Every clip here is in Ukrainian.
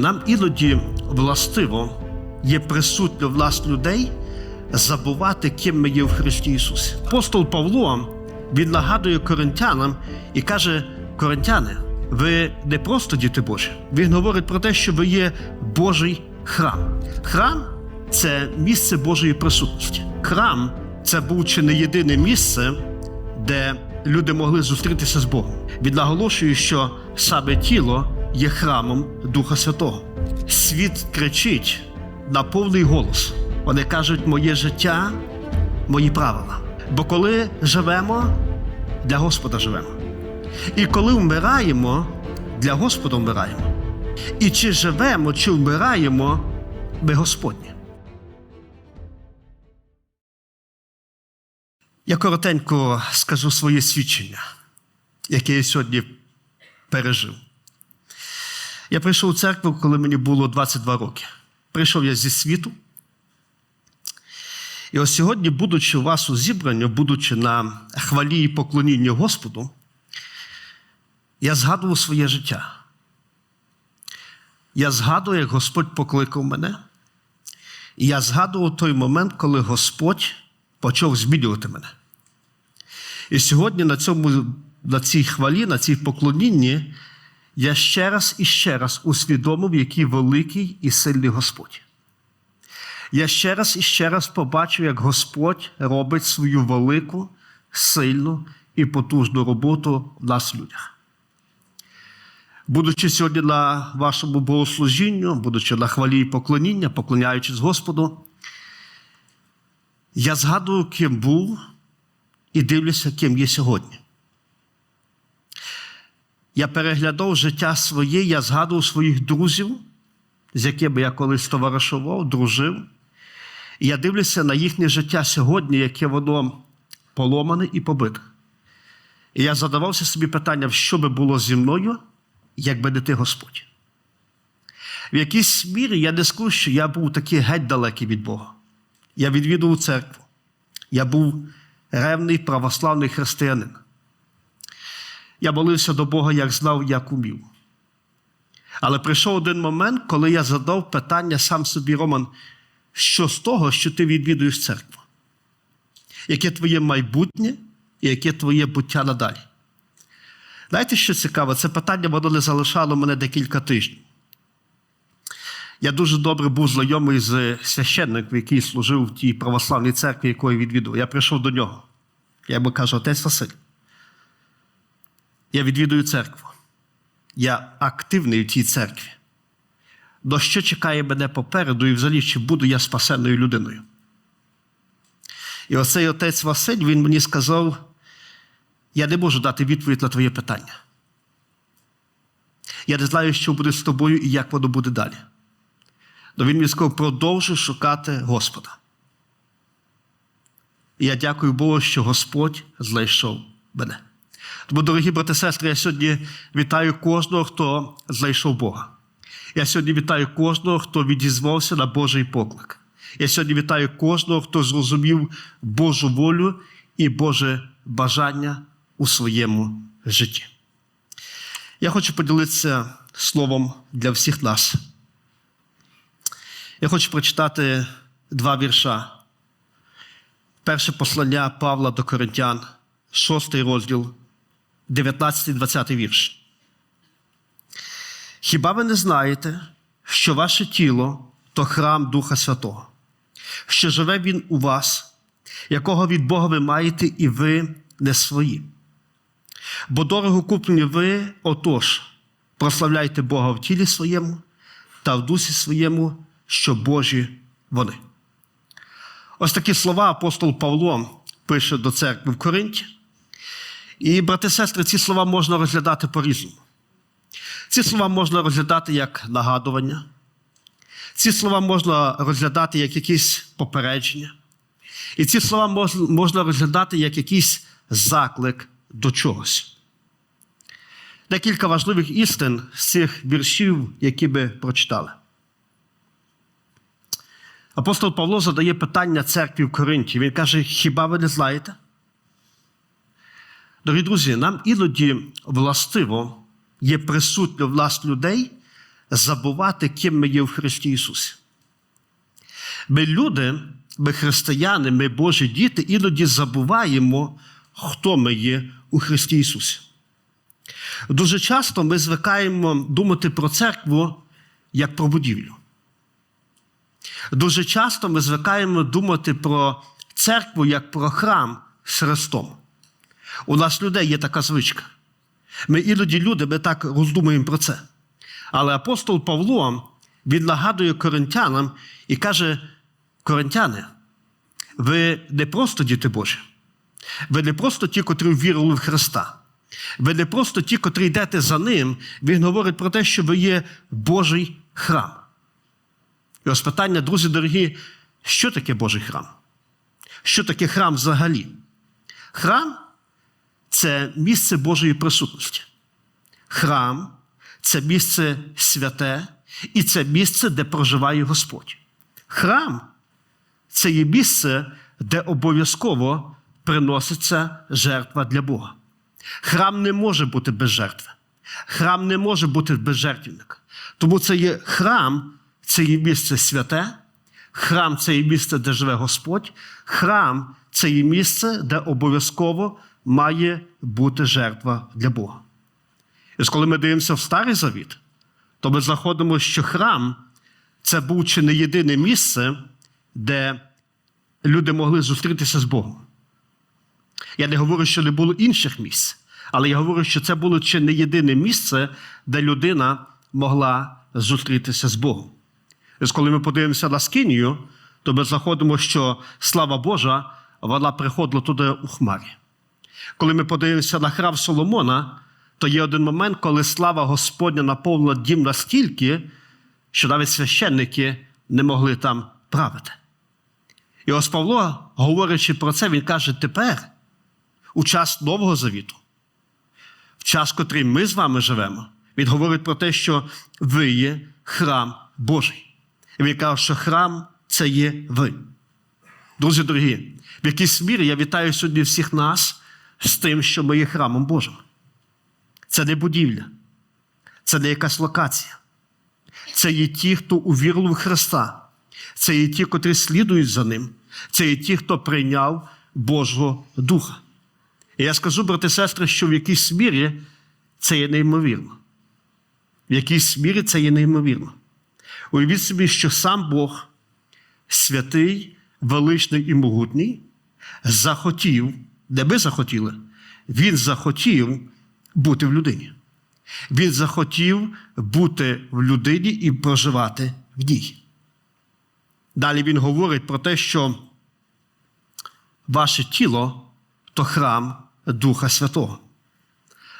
Нам іноді властиво є присутньо в людей забувати, ким ми є в Христі Ісусі. Апостол Павло він нагадує коринтянам і каже: Коринтяни, ви не просто діти Божі. Він говорить про те, що ви є Божий храм. Храм це місце Божої присутності. Храм це був чи не єдине місце, де люди могли зустрітися з Богом. Він наголошує, що саме тіло є храмом Духа Святого. Світ кричить на повний голос. Вони кажуть, моє життя, мої правила. Бо коли живемо, для Господа живемо. І коли вмираємо, для Господа вмираємо. І чи живемо, чи вмираємо, ми Господні. Я коротенько скажу своє свідчення, яке я сьогодні пережив. Я прийшов у церкву, коли мені було 22 роки. Прийшов я зі світу. І ось сьогодні, будучи у вас у зібранні, будучи на хвалі і поклонінні Господу, я згадував своє життя. Я згадую, як Господь покликав мене. І я згадував той момент, коли Господь почав змінювати мене. І сьогодні на, цьому, на цій хвалі, на цій поклонінні, я ще раз і ще раз усвідомив, який великий і сильний Господь. Я ще раз і ще раз побачив, як Господь робить свою велику, сильну і потужну роботу в нас людях. Будучи сьогодні на вашому богослужінню, будучи на хвалі і поклоніння, поклоняючись Господу, я згадую, ким був і дивлюся, ким є сьогодні. Я переглядав життя своє, я згадував своїх друзів, з якими я колись товаришував, дружив. І я дивлюся на їхнє життя сьогодні, яке воно поломане і побите. І я задавався собі питанням, що би було зі мною, якби не ти Господь. В якійсь мірі я не скажу, що я був такий геть далекий від Бога. Я відвідував церкву. Я був ревний православний християнин. Я молився до Бога, як знав, як умів. Але прийшов один момент, коли я задав питання сам собі, Роман, що з того, що ти відвідуєш церкву? Яке твоє майбутнє і яке твоє буття надалі? Знаєте, що цікаво? Це питання воно не залишало мене декілька тижнів. Я дуже добре був знайомий з священником, який служив в тій православній церкві, яку я відвідував. Я прийшов до нього. Я йому кажу, отець Василь. Я відвідую церкву. Я активний в тій церкві. До що чекає мене попереду, і взагалі, чи буду я спасенною людиною? І оцей отець Василь він мені сказав: я не можу дати відповідь на твоє питання. Я не знаю, що буде з тобою і як воно буде далі. Но він мені сказав, продовжуй шукати Господа. І я дякую Богу, що Господь знайшов мене. Тому, дорогі брати і сестри, я сьогодні вітаю кожного, хто знайшов Бога. Я сьогодні вітаю кожного, хто відізвався на Божий поклик. Я сьогодні вітаю кожного, хто зрозумів Божу волю і Боже бажання у своєму житті. Я хочу поділитися словом для всіх нас. Я хочу прочитати два вірша. Перше послання Павла до Коринтян, 6 розділ, 19-20 вірш. Хіба ви не знаєте, що ваше тіло то храм Духа Святого, що живе Він у вас, якого від Бога ви маєте, і ви не свої? Бо дорого куплені ви, отож, прославляйте Бога в тілі своєму та в дусі своєму, що Божі вони. Ось такі слова апостол Павло пише до церкви в Коринті. І, брати сестри, ці слова можна розглядати по-різному. Ці слова можна розглядати як нагадування. Ці слова можна розглядати як якісь попередження. І ці слова можна розглядати як якийсь заклик до чогось. Декілька важливих істин з цих віршів, які ми прочитали. Апостол Павло задає питання церкві в Коринті. Він каже: Хіба ви не знаєте? Дорогі друзі, нам іноді властиво є присутньо в нас людей забувати, ким ми є в Христі Ісусі. Ми люди, ми християни, ми Божі діти, іноді забуваємо, хто ми є у Христі Ісусі. Дуже часто ми звикаємо думати про церкву як про будівлю. Дуже часто ми звикаємо думати про церкву як про храм з хрестом. У нас людей є така звичка. Ми іноді люди, ми так роздумуємо про це. Але апостол Павло він нагадує коринтянам і каже: Коринтяни, ви не просто діти Божі, ви не просто ті, котрі вірили в Христа. Ви не просто ті, котрі йдете за Ним. Він говорить про те, що ви є Божий храм. І ось питання, друзі дорогі, що таке Божий храм? Що таке храм взагалі? Храм це місце Божої присутності. Храм це місце святе, і це місце, де проживає Господь. Храм це є місце, де обов'язково приноситься жертва для Бога. Храм не може бути без жертви. Храм не може бути без жертвенника. Тому це є храм, це є місце святе, храм це є місце, де живе Господь, храм це є місце, де обов'язково має бути жертва для Бога. І коли ми дивимося в Старий Завіт, то ми знаходимо, що храм це був чи не єдине місце, де люди могли зустрітися з Богом. Я не говорю, що не було інших місць, але я говорю, що це було чи не єдине місце, де людина могла зустрітися з Богом. І коли ми подивимося на Скинію, то ми знаходимо, що слава Божа, вона приходила туди у хмарі. Коли ми подивимося на храм Соломона, то є один момент, коли слава Господня наповнила дім настільки, що навіть священники не могли там правити. І ось Павло, говорячи про це, він каже: тепер, у час Нового Завіту, в час, котрий ми з вами живемо, він говорить про те, що ви є храм Божий. І він каже, що храм це є ви. Друзі дорогі, в якійсь мірі я вітаю сьогодні всіх нас з тим, що ми є храмом Божим. Це не будівля, це не якась локація. Це є ті, хто увірував в Христа. Це є ті, котрі слідують за Ним. Це є ті, хто прийняв Божого Духа. І я скажу, брати і сестри, що в якійсь мірі це є неймовірно. В якійсь мірі це є неймовірно. Уявіть собі, що сам Бог, святий, величний і могутній, захотів, де ми захотіли, Він захотів бути в людині. Він захотів бути в людині і проживати в ній. Далі він говорить про те, що ваше тіло то храм Духа Святого.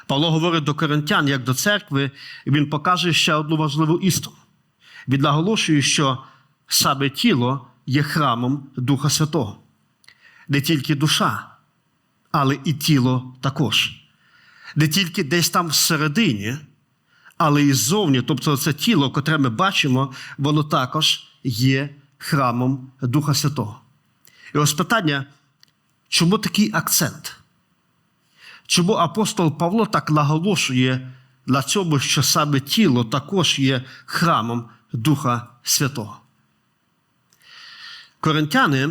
Павло говорить до коринтян, як до церкви, і він покаже ще одну важливу істину. Він наголошує, що саме тіло є храмом Духа Святого. Не тільки душа, але і тіло також. Не тільки десь там всередині, але і ззовні, тобто це тіло, котре ми бачимо, воно також є храмом Духа Святого. І ось питання, чому такий акцент? Чому апостол Павло так наголошує на цьому, що саме тіло також є храмом Духа Святого? Коринтяни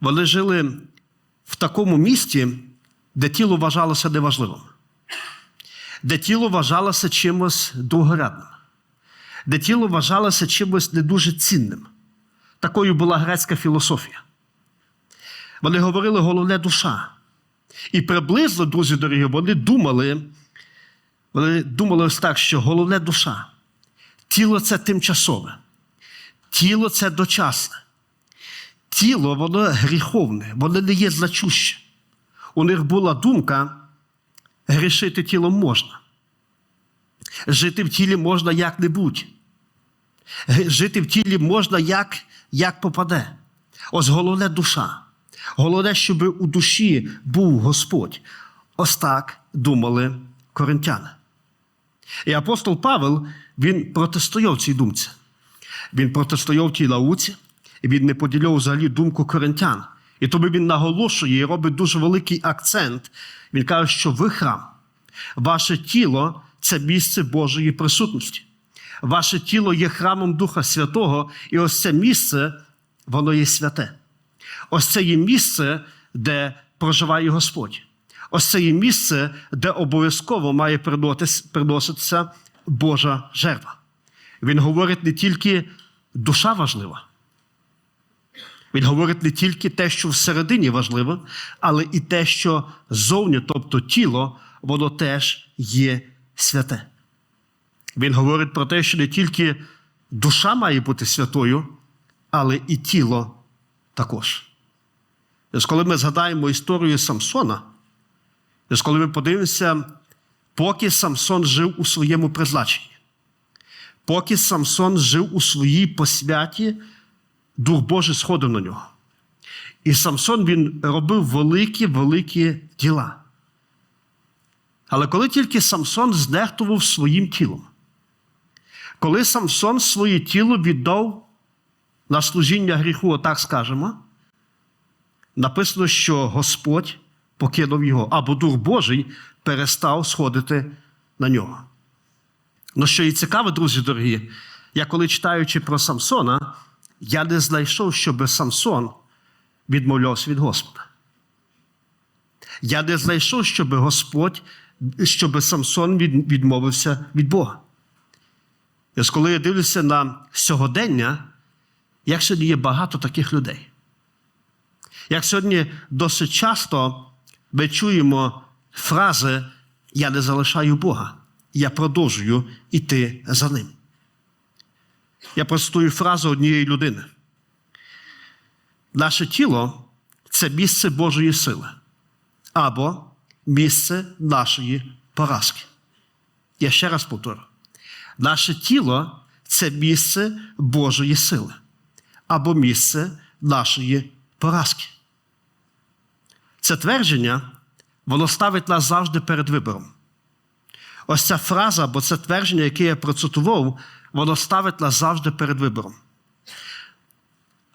вони жили в такому місті, де тіло вважалося неважливим, де тіло вважалося чимось другорядним, де тіло вважалося чимось не дуже цінним. Такою була грецька філософія. Вони говорили головне душа. І приблизно, друзі дорогі, вони думали, вони думали ось так, що головне душа. Тіло це тимчасове, тіло це дочасне. Тіло, воно гріховне, воно не є значуще. У них була думка, грішити тілом можна. Жити в тілі можна як-небудь. Жити в тілі можна як, як попаде. Ось головне душа. Головне, щоб у душі був Господь. Ось так думали коринтяни. І апостол Павел він протистояв цій думці. Він протистояв тій науці, він не поділяв взагалі думку коринтян. І тому він наголошує і робить дуже великий акцент. Він каже, що ви храм, ваше тіло це місце Божої присутності. Ваше тіло є храмом Духа Святого, і ось це місце, воно є святе. Ось це є місце, де проживає Господь. Ось це є місце, де обов'язково має приноситися Божа жертва. Він говорить не тільки душа важлива. Він говорить не тільки те, що всередині важливо, але і те, що зовні, тобто тіло, воно теж є святе. Він говорить про те, що не тільки душа має бути святою, але і тіло також. Ось коли ми згадаємо історію Самсона, ось коли ми подивимося, поки Самсон жив у своєму призначенні, поки Самсон жив у своїй посвяті, Дух Божий сходив на нього. І Самсон він робив великі, великі діла. Але коли тільки Самсон знехтував своїм тілом, коли Самсон своє тіло віддав на служіння гріху, отак скажемо, написано, що Господь покинув його, або Дух Божий перестав сходити на нього. Ну, що і цікаво, друзі дорогі, я коли читаючи про Самсона, я не знайшов, щоб Самсон відмовлявся від Господа. Я не знайшов, щоб Господь, щоб Самсон відмовився від Бога. І ось коли я дивлюся на сьогодення, як сьогодні є багато таких людей. Як сьогодні досить часто ми чуємо фрази Я не залишаю Бога, я продовжую йти за ним. Я простую фразу однієї людини. Наше тіло це місце Божої сили або місце нашої поразки. Я ще раз повторю. Наше тіло це місце Божої сили або місце нашої поразки. Це твердження, воно ставить нас завжди перед вибором. Ось ця фраза або це твердження, яке я процитував, воно ставить нас завжди перед вибором.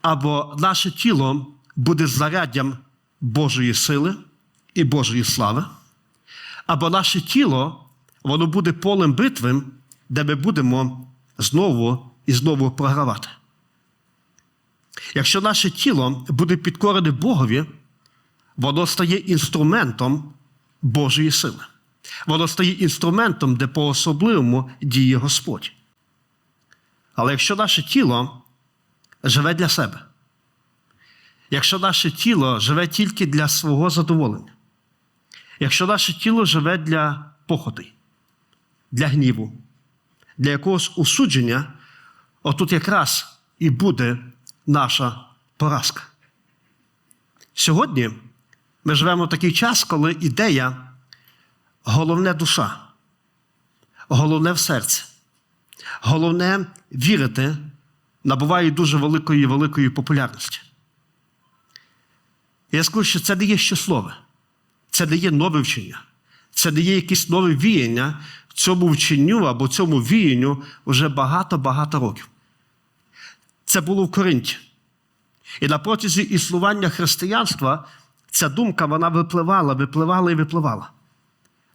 Або наше тіло буде заряддям Божої сили і Божої слави, або наше тіло воно буде полем битви, де ми будемо знову і знову програвати. Якщо наше тіло буде підкорене Богові, воно стає інструментом Божої сили. Воно стає інструментом, де по-особливому діє Господь. Але якщо наше тіло живе для себе, якщо наше тіло живе тільки для свого задоволення, якщо наше тіло живе для похотей, для гніву, для якогось осудження, отут якраз і буде наша поразка. Сьогодні ми живемо в такий час, коли ідея головне душа, головне в серці, головне вірити набуває дуже великої великої популярності. Я скажу, що це не є щасливе, це не є нове вчення, це не є якесь нове віяння цьому вченню або цьому віянню вже багато-багато років. Це було в Коринті. І на протязі існування християнства ця думка вона випливала, випливала і випливала.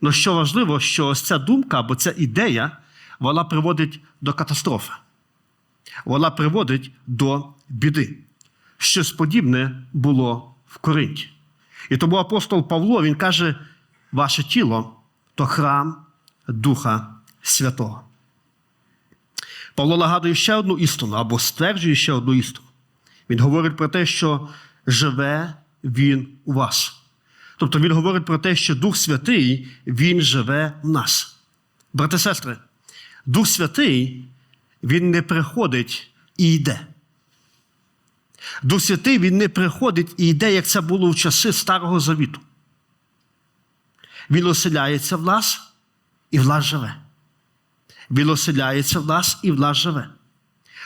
Але що важливо, що ось ця думка або ця ідея, вона приводить до катастрофи. Вона приводить до біди. Щось подібне було в Коринті. І тому апостол Павло він каже: ваше тіло то храм Духа Святого. Павло нагадує ще одну істину або стверджує ще одну істину. Він говорить про те, що живе Він у вас. Тобто він говорить про те, що Дух Святий, Він живе в нас. Брати сестри, Дух Святий, Він не приходить і йде. Дух Святий Він не приходить і йде, як це було в часи Старого Завіту. Він оселяється в нас і в нас живе. Він оселяється в нас і в нас живе.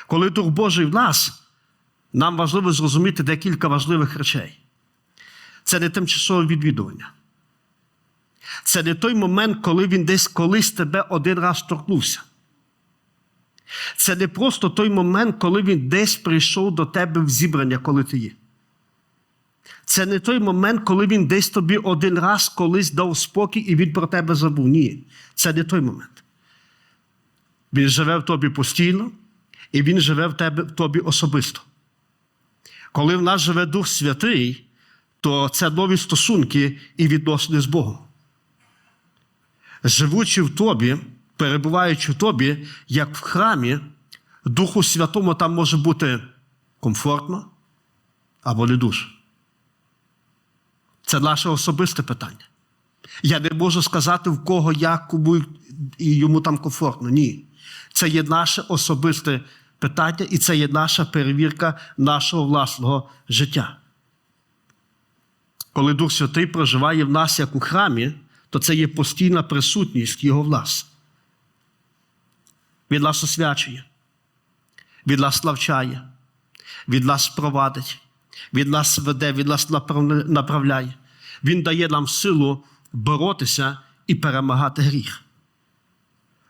Коли Дух Божий в нас, нам важливо зрозуміти декілька важливих речей. Це не тимчасове відвідування. Це не той момент, коли він десь колись тебе один раз торкнувся. Це не просто той момент, коли він десь прийшов до тебе в зібрання, коли ти є. Це не той момент, коли він десь тобі один раз колись дав спокій і він про тебе забув. Ні, це не той момент. Він живе в тобі постійно, і Він живе в тебе, в тобі особисто. Коли в нас живе Дух Святий, то це нові стосунки і відносини з Богом. Живучи в тобі, перебуваючи в тобі, як в храмі, Духу Святому там може бути комфортно або не дуже. Це наше особисте питання. Я не можу сказати, в кого як, кому і йому там комфортно. Ні. Це є наше особисте питання, і це є наша перевірка нашого власного життя. Коли Дух Святий проживає в нас як у храмі, то це є постійна присутність Його в. Він нас освячує, від нас навчає, від нас провадить, від нас веде, від нас направляє. Він дає нам силу боротися і перемагати гріх.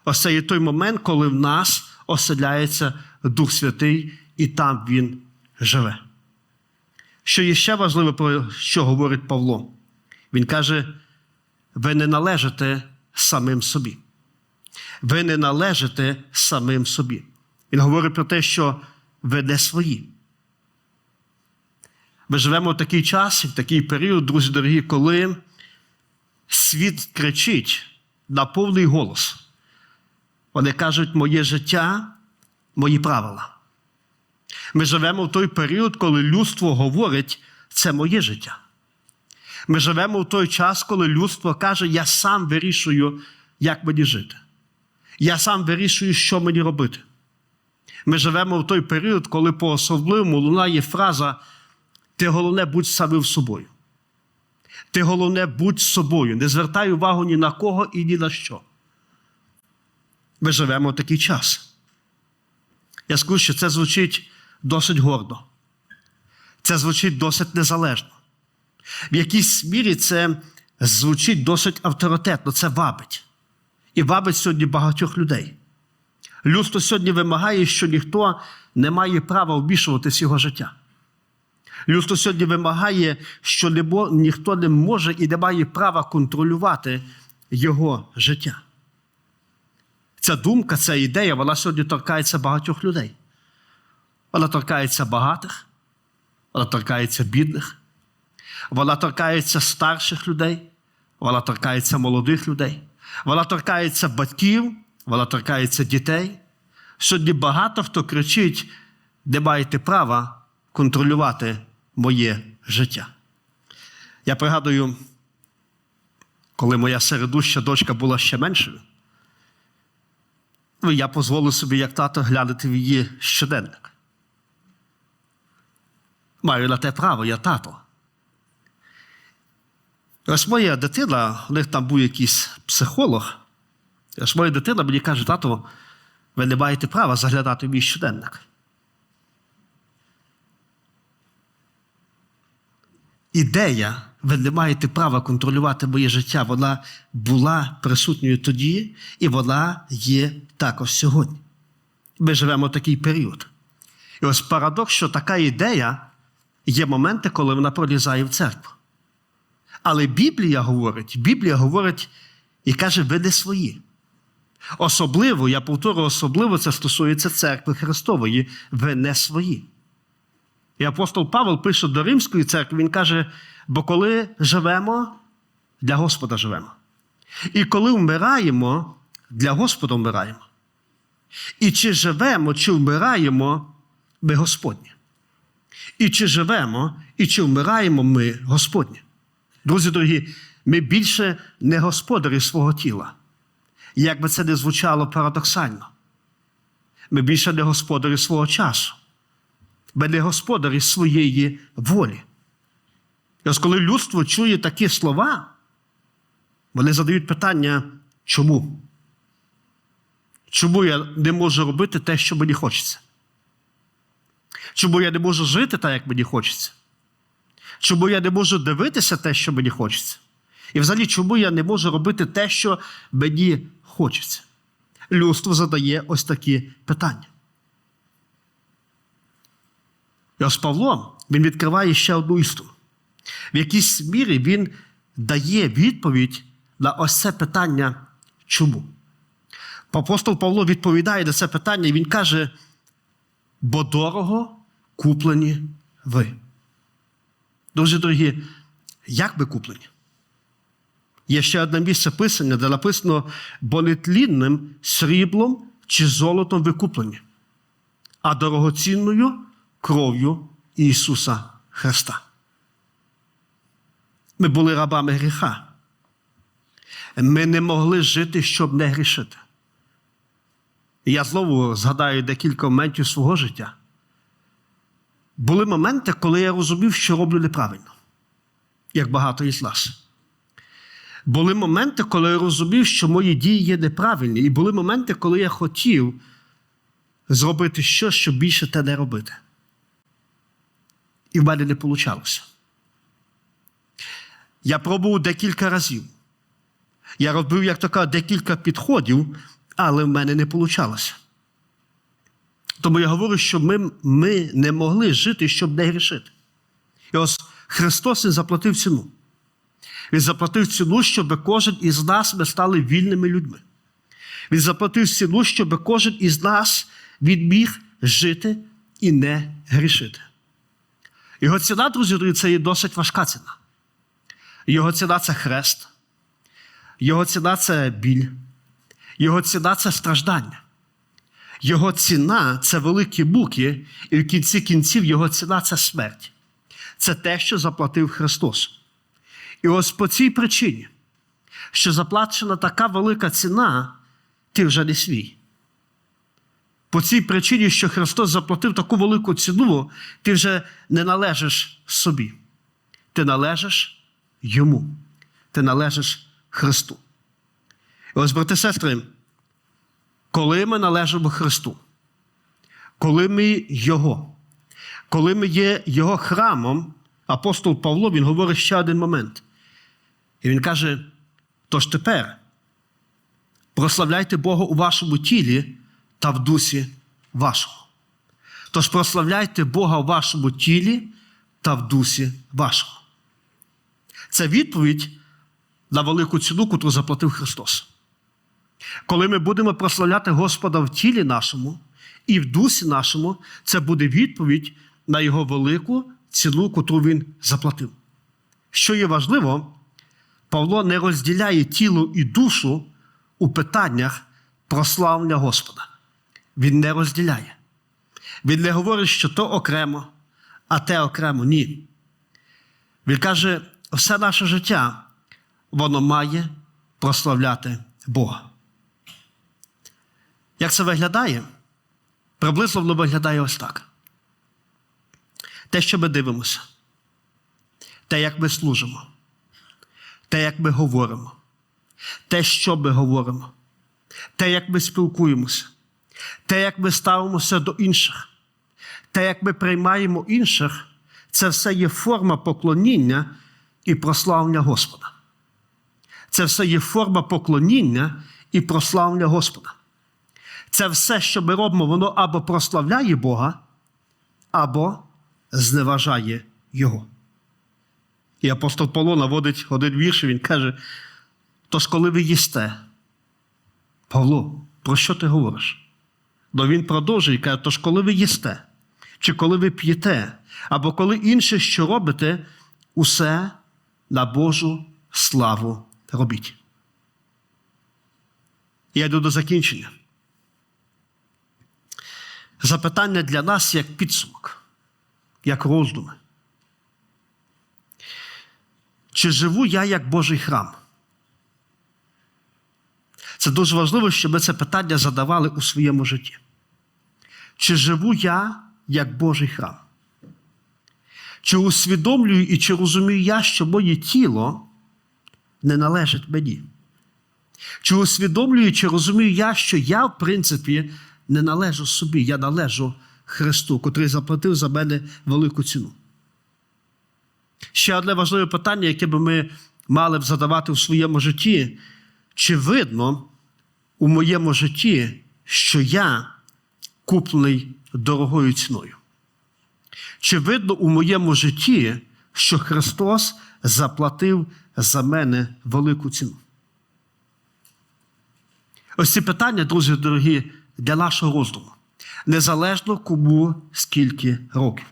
Ось це є той момент, коли в нас оселяється Дух Святий, і там Він живе. Що є ще важливе, про що говорить Павло? Він каже: ви не належите самим собі. Ви не належите самим собі. Він говорить про те, що ви не свої. Ми живемо в такий час, в такий період, друзі дорогі, коли світ кричить на повний голос. Вони кажуть, моє життя, мої правила. Ми живемо в той період, коли людство говорить, це моє життя. Ми живемо в той час, коли людство каже, я сам вирішую, як мені жити. Я сам вирішую, що мені робити. Ми живемо в той період, коли по-особливому лунає фраза Ти головне будь самим собою. Ти головне будь собою. Не звертай увагу ні на кого і ні на що. Ми живемо в такий час. Я скажу, що це звучить досить гордо. Це звучить досить незалежно. В якійсь мірі це звучить досить авторитетно, це вабить. І вабить сьогодні багатьох людей. Людство сьогодні вимагає, що ніхто не має права вмішуватись його життя. Людство сьогодні вимагає, що ніхто не може і не має права контролювати його життя. Ця думка, ця ідея, вона сьогодні торкається багатьох людей. Вона торкається багатих, вона торкається бідних, вона торкається старших людей, вона торкається молодих людей, вона торкається батьків, вона торкається дітей. Сьогодні багато хто кричить, не маєте права контролювати моє життя. Я пригадую, коли моя середуща дочка була ще меншою, ну, я дозволив собі, як тато, глянути в її щоденник. Маю на те право, я тато. Ось моя дитина, у них там був якийсь психолог. Ось моя дитина мені каже, тато, ви не маєте права заглядати в мій щоденник. Ідея, ви не маєте права контролювати моє життя, вона була присутньою тоді, і вона є також сьогодні. Ми живемо в такий період. І ось парадокс, що така ідея є моменти, коли вона пролізає в церкву. Але Біблія говорить, Біблія говорить і каже, ви не свої. Особливо, я повторю, особливо це стосується церкви Христової, ви не свої. І апостол Павел пише до Римської церкви, він каже: бо коли живемо, для Господа живемо. І коли вмираємо, для Господа вмираємо. І чи живемо, чи вмираємо, ми Господні. І чи живемо, і чи вмираємо ми Господні. Друзі дорогі, ми більше не господарі свого тіла. Як би це не звучало парадоксально. Ми більше не господарі свого часу. Ми не господарі своєї волі. І ось коли людство чує такі слова, вони задають питання, чому? Чому я не можу робити те, що мені хочеться? Чому я не можу жити так, як мені хочеться? Чому я не можу дивитися те, що мені хочеться? І взагалі, чому я не можу робити те, що мені хочеться? Людство задає ось такі питання. І ось Павло він відкриває ще одну істину. В якійсь мірі він дає відповідь на ось це питання чому. Апостол Павло відповідає на це питання, і він каже: бо дорого куплені ви. Друзі дорогі, як ви куплені? Є ще одне місце писання, де написано бо нетлінним сріблом чи золотом ви куплені, а дорогоцінною кров'ю Ісуса Христа. Ми були рабами гріха. Ми не могли жити, щоб не грішити. Я знову згадаю декілька моментів свого життя. Були моменти, коли я розумів, що роблю неправильно, як багато із нас. Були моменти, коли я розумів, що мої дії є неправильні. І були моменти, коли я хотів зробити щось, щоб більше те не робити. І в мене не вийшло. Я пробував декілька разів. Я робив, як то кажуть, декілька підходів, але в мене не вийшло. Тому я говорю, що ми, ми не могли жити, щоб не грішити. І ось Христос Він заплатив ціну. Він заплатив ціну, щоб кожен із нас ми стали вільними людьми. Він заплатив ціну, щоб кожен із нас відміг жити і не грішити. Його ціна, друзі, це є досить важка ціна. Його ціна це хрест, його ціна це біль, його ціна це страждання. Його ціна це великі муки, і в кінці кінців його ціна це смерть. Це те, що заплатив Христос. І ось по цій причині, що заплачена така велика ціна, ти вже не свій. По цій причині, що Христос заплатив таку велику ціну, ти вже не належиш собі. Ти належиш йому. Ти належиш Христу. І ось, брати сестри, коли ми належимо Христу, коли ми Його, коли ми є Його храмом, апостол Павло він говорить ще один момент. І він каже: тож тепер прославляйте Бога у вашому тілі та в дусі вашому. Тож прославляйте Бога у вашому тілі та в дусі вашому. Це відповідь на велику ціну, яку заплатив Христос. Коли ми будемо прославляти Господа в тілі нашому і в дусі нашому, це буде відповідь на Його велику ціну, яку Він заплатив. Що є важливо, Павло не розділяє тіло і душу у питаннях прославлення Господа. Він не розділяє. Він не говорить, що то окремо, а те окремо ні. Він каже, все наше життя, воно має прославляти Бога. Як це виглядає? Приблизно воно виглядає ось так. Те, що ми дивимося, те, як ми служимо, те, як ми говоримо, те, що ми говоримо, те, як ми спілкуємося, те, як ми ставимося до інших, те, як ми приймаємо інших, це все є форма поклоніння і прославлення Господа. Це все є форма поклоніння і прославлення Господа. Це все, що ми робимо, воно або прославляє Бога, або зневажає Його. І апостол Павло наводить один вірш, і він каже: тож, коли ви їсте, Павло, про що ти говориш? Ну він продовжує і каже, тож, коли ви їсте, чи коли ви п'єте, або коли інше, що робите, усе на Божу славу робіть. Я йду до закінчення. Запитання для нас як підсумок, як роздуми. Чи живу я як Божий храм? Це дуже важливо, щоб ми це питання задавали у своєму житті. Чи живу я як Божий храм? Чи усвідомлюю і чи розумію я, що моє тіло не належить мені? Чи усвідомлюю, чи розумію я, що я, в принципі, не належу собі, я належу Христу, котрий заплатив за мене велику ціну. Ще одне важливе питання, яке би ми мали б задавати в своєму житті. Чи видно у моєму житті, що я куплений дорогою ціною? Чи видно у моєму житті, що Христос заплатив за мене велику ціну? Ось ці питання, друзі дорогі, для нашого роздуму. Незалежно кому скільки років.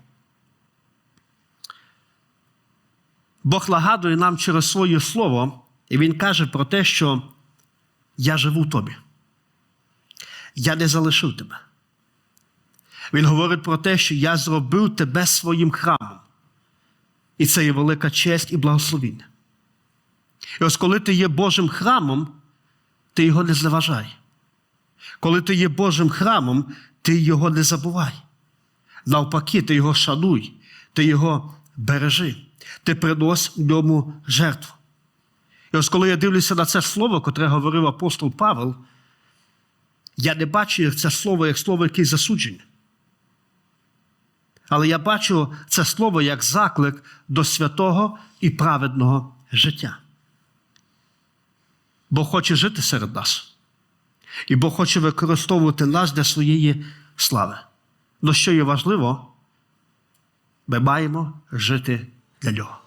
Бог нагадує нам через своє слово, і Він каже про те, що я живу в тобі. Я не залишив тебе. Він говорить про те, що я зробив тебе своїм храмом. І це є велика честь і благословіння. І ось коли ти є Божим храмом, ти його не зневажай. Коли ти є Божим храмом, ти його не забувай. Навпаки, ти його шануй, ти його бережи, ти принось в ньому жертву. І ось коли я дивлюся на це слово, котре говорив апостол Павел, я не бачу це слово як слово якесь засудження. Але я бачу це слово як заклик до святого і праведного життя. Бог хоче жити серед нас. І Бог хоче використовувати нас для своєї слави. Ну що є важливо, ми маємо жити для нього.